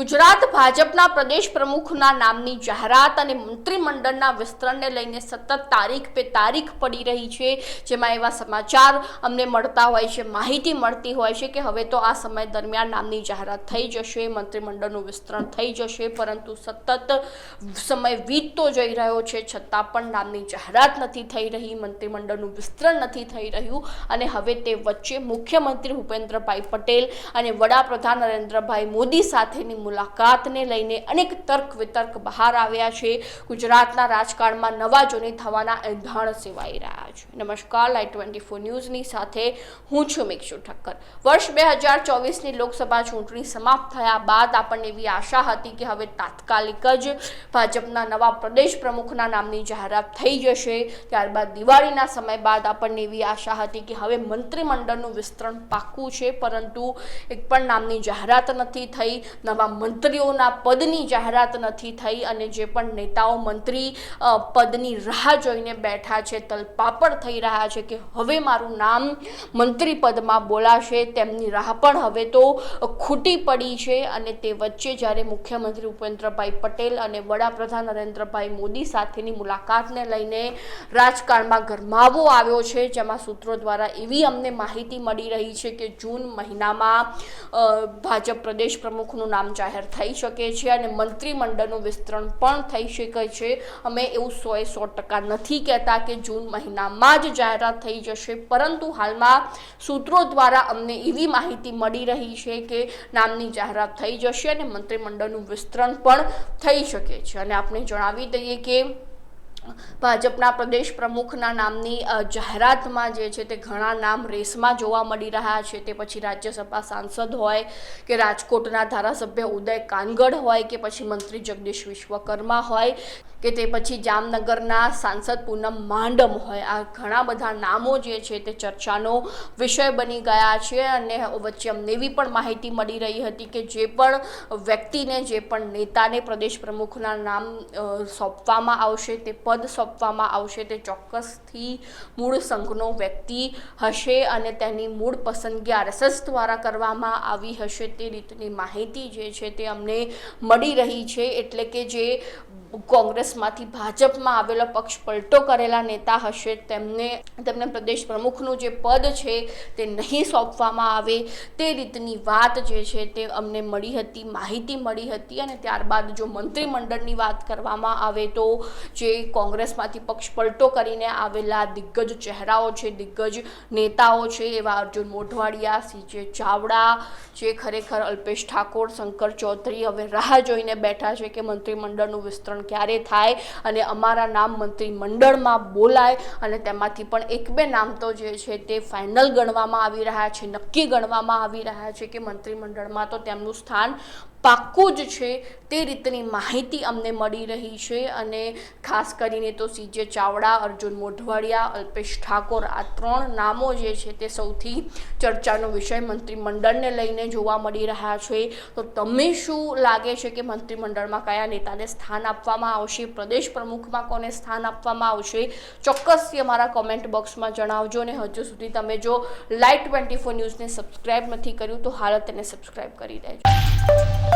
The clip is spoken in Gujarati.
ગુજરાત ભાજપના પ્રદેશ પ્રમુખના નામની જાહેરાત અને મંત્રીમંડળના વિસ્તરણને લઈને સતત તારીખ પે તારીખ પડી રહી છે. જેમાં એવા સમાચાર અમને મળતા હોય છે, માહિતી મળતી હોય છે કે હવે તો આ સમય દરમિયાન નામની જાહેરાત થઈ જશે, મંત્રીમંડળનું વિસ્તરણ થઈ જશે, પરંતુ સતત સમય વીતતો જઈ રહ્યો છે. છતાં પણ નામની જાહેરાત નથી થઈ રહી, મંત્રીમંડળનું વિસ્તરણ નથી થઈ રહ્યું અને હવે તે વચ્ચે મુખ્યમંત્રી ભૂપેન્દ્રભાઈ પટેલ અને વડાપ્રધાન નરેન્દ્રભાઈ મોદી સાથેની મુલાકાતને લઈને અનેક તર્ક વિતર્ક બહાર આવ્યા છે. ગુજરાતના રાજકારણમાં નવા જૂની થવાના એંધાણ સેવાઈ રહ્યા છે. નમસ્કાર લાઈટ ટ્વેન્ટી ફોર ન્યૂઝની સાથે હું છું મિક્ષુ ઠક્કર. વર્ષ બે હજાર ચોવીસની લોકસભા ચૂંટણી સમાપ્ત થયા બાદ આપણને એવી આશા હતી કે હવે તાત્કાલિક જ ભાજપના નવા પ્રદેશ પ્રમુખના નામની જાહેરાત થઈ જશે. ત્યારબાદ દિવાળીના સમય બાદ આપણને એવી આશા હતી કે હવે મંત્રીમંડળનું વિસ્તરણ પાક્કું છે, પરંતુ એક પણ નામની જાહેરાત નથી થઈ. નવા મંત્રીઓના પદની જાહેરાત નથી થઈ અને જે પણ નેતાઓ મંત્રી પદની રાહ જોઈને બેઠા છે, તલપાપડ થઈ રહ્યા છે કે હવે મારું નામ મંત્રી પદમાં બોલાશે, તેમની રાહ પણ હવે તો ખૂટી પડી છે અને તે વચ્ચે જ્યારે મુખ્યમંત્રી ઉપેન્દ્રભાઈ પટેલ અને વડાપ્રધાન નરેન્દ્રભાઈ મોદી સાથેની મુલાકાતને લઈને રાજકારણમાં ગરમાવો આવ્યો છે, જેમાં સૂત્રો દ્વારા એવી અમને માહિતી મળી રહી છે કે જૂન મહિનામાં ભાજપ પ્રદેશ પ્રમુખનું નામ જાહેર થઈ શકે છે અને મંત્રીમંડળનું વિસ્તરણ પણ થઈ શકે છે. અમે એવું સોએ સો ટકા નથી કહેતા કે જૂન મહિનામાં જ જાહેરાત થઈ જશે, પરંતુ હાલમાં સૂત્રો દ્વારા અમને એવી માહિતી મળી રહી છે કે નામની જાહેરાત થઈ જશે અને મંત્રીમંડળનું વિસ્તરણ પણ થઈ શકે છે. અને આપણે જણાવી દઈએ કે ભાજપના પ્રદેશ પ્રમુખના નામની જાહેરાતમાં જે છે તે ઘણા નામ રેસમાં જોવા મળી રહ્યા છે. તે પછી રાજ્યસભા સાંસદ હોય કે રાજકોટના ધારાસભ્ય ઉદય કાનગડ હોય કે પછી મંત્રી જગદીશ વિશ્વકર્મા હોય કે તે પછી જામનગરના સાંસદ પૂનમ માંડમ હોય. આ ઘણા બધા નામો જે છે તે ચર્ચાનો વિષય બની ગયા છે અને વચ્ચે અમને એવી પણ માહિતી મળી રહી હતી કે જે પણ વ્યક્તિને, જે પણ નેતાને પ્રદેશ પ્રમુખના નામ સોંપવામાં આવશે તે પદ સોંપવામાં આવશે તે ચોક્કસથી મૂળ સંઘનો વ્યક્તિ હશે અને તેની મૂળ પસંદગી આરએસએસ દ્વારા કરવામાં આવી હશે તે રીતની માહિતી જે છે તે અમને મળી રહી છે. એટલે કે જે કોંગ્રેસમાંથી ભાજપમાં આવેલો પક્ષ પલટો કરેલા નેતા હશે, તેમને તેમને પ્રદેશ પ્રમુખનું જે પદ છે તે નહીં સોંપવામાં આવે, તે રીતની વાત જે છે તે અમને મળી હતી, માહિતી મળી હતી અને ત્યારબાદ જો મંત્રીમંડળની વાત કરવામાં આવે તો જે કોંગ્રેસમાંથી પક્ષ પલટો કરીને આવેલા દિગ્ગજ ચહેરાઓ છે, દિગ્ગજ નેતાઓ છે એવા અર્જુન મોઢવાડિયા સીજે ચાવડા, જે ખરેખર અલ્પેશ ઠાકોર, શંકર ચૌધરી હવે રાહ જોઈને બેઠા છે કે મંત્રીમંડળનું વિસ્તરણ ક્યારે થાય અને અમારા નામ મંત્રીમંડળમાં બોલાય અને તેમાંથી પણ એક બે નામ તો જે છે તે ફાઇનલ ગણવામાં આવી રહ્યા છે, નક્કી ગણવામાં આવી રહ્યા છે કે મંત્રીમંડળમાં તો તેમનું સ્થાન પાક્કું જ છે. તે રીતની માહિતી અમને મળી રહી છે અને ખાસ કરીને તો સીજે ચાવડા, અર્જુન મોઢવાડિયા, અલ્પેશ ઠાકોર આ ત્રણ નામો જે છે તે સૌથી ચર્ચાનો વિષય મંત્રીમંડળને લઈને જોવા મળી રહ્યા છે. તો તમે શું લાગે છે કે મંત્રીમંડળમાં કયા નેતાને સ્થાન આપવામાં આવશે? પ્રદેશ પ્રમુખમાં કોને સ્થાન આપવામાં આવશે? ચોક્કસથી અમારા કોમેન્ટ બોક્સમાં જણાવજો અને હજુ સુધી તમે જો લાઈટ ટ્વેન્ટી ફોર ન્યૂઝને સબસ્ક્રાઈબ નથી કર્યું તો હાલ તેને સબસ્ક્રાઈબ કરી દેજો.